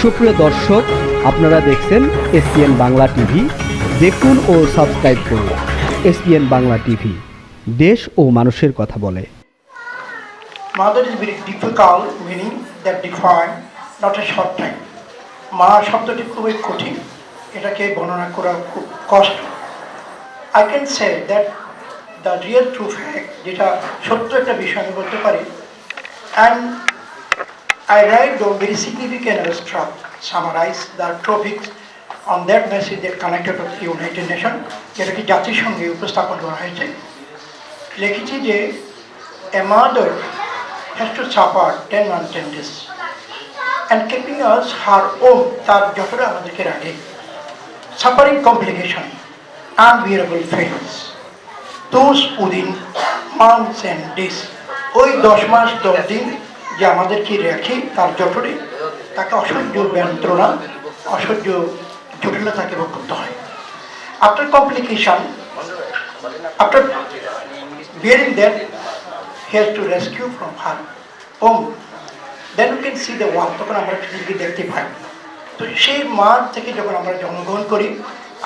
সুপ্রিয় দর্শক, আপনারা দেখছেন এসপিএন বাংলা টিভি। দেখুন ও সাবস্ক্রাইব করুন এসপিএন বাংলা টিভি। দেশ ও মানুষের কথা বলে। Mother is very difficult, meaning that define, not a short time. মা শব্দটি খুবই কঠিন, এটাকে বর্ণনা করা খুব কষ্ট। I can say that the real true fact যেটা সত্য একটা বিষয় আমি বলতে পারি and I write down very significant abstract, summarize the topics on that message that connected to the United Nations, যেটাকে জাতিসংঘে উপস্থাপন করা হয়েছে লিখেছি যে a mother has to suffer 10 months 10 days and keeping us her own তার যতটা আমাদেরকে রাখে suffering complication unbearable pains those within months and days ওই দশ মাস দশ দিন যে আমাদেরকে রাখে তার জঠরে তাকে অসহ্য যন্ত্রণা অসহ্য জটিলতাকে ভোগ করতে হয়। After complication after bearing that he has to rescue from her home. Then we can see the তখন আমরা পৃথিবীকে দেখতে পাই। তো সেই মার থেকে যখন আমরা জন্মগ্রহণ করি,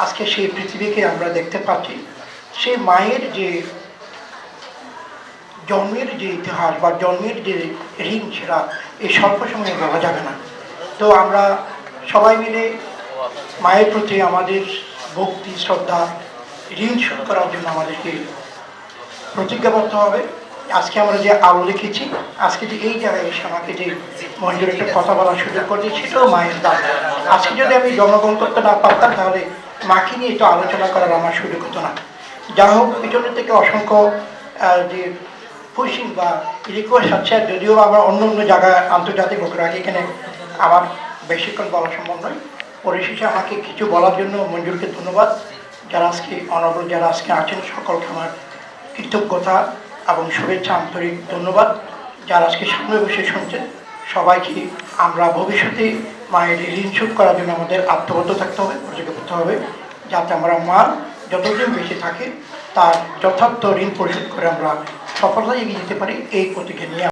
আজকে সেই পৃথিবীকে আমরা দেখতে পাচ্ছি, সেই মায়ের যে জন্মের যে ইতিহাস বা জন্মের যে ঋণ সেটা এই স্বল্প সময়ে বলা যাবে না। তো আমরা সবাই মিলে মায়ের প্রতি আমাদের ভক্তি, শ্রদ্ধা ঋণ শোধ করার জন্য আমাদেরকে প্রতিজ্ঞাবদ্ধ হবে। আজকে আমরা যে আলো লিখেছি আজকে যে এই জায়গায় এসে আমাকে যে মঞ্জুর একটা কথা বলার সুযোগ করছে, সেটাও মায়ের দান। আজকে যদি আমি জন্মগ্রহণ করতে না পারতাম, তাহলে মাকে নিয়ে একটু আলোচনা করার আমার সুযোগ হতো না। যা হোক, পিছনের থেকে অসংখ্য যে পুশিং বা রিকোয়েস্ট আছে যদিও আমার অন্য অন্য জায়গায় আন্তর্জাতিক বকরাকে এখানে আমার বেশিক্ষণ বলা সম্ভব নয়। পরিশেষে আমাকে কিছু বলার জন্য মঞ্জুরকে ধন্যবাদ। যারা আজকে অনবল যারা আজকে আছেন, সকলকে আমার কৃতজ্ঞতা এবং শুভেচ্ছা, আন্তরিক ধন্যবাদ। যারা আজকে সামনে বসে শুনছেন, সবাইকে আমরা ভবিষ্যতে মায়ের ঋণ শোধ করার জন্য আমাদের আত্মবদ্ধ থাকতে হবে প্রতিজ্ঞাবদ্ধ হবে, যাতে আমরা মা যতদিন বেঁচে থাকে, তার যথার্থ ঋণ পরিশোধ করে আমরা সফলতা এগিয়ে যেতে পারি এই প্রতিজ্ঞা নিয়ে।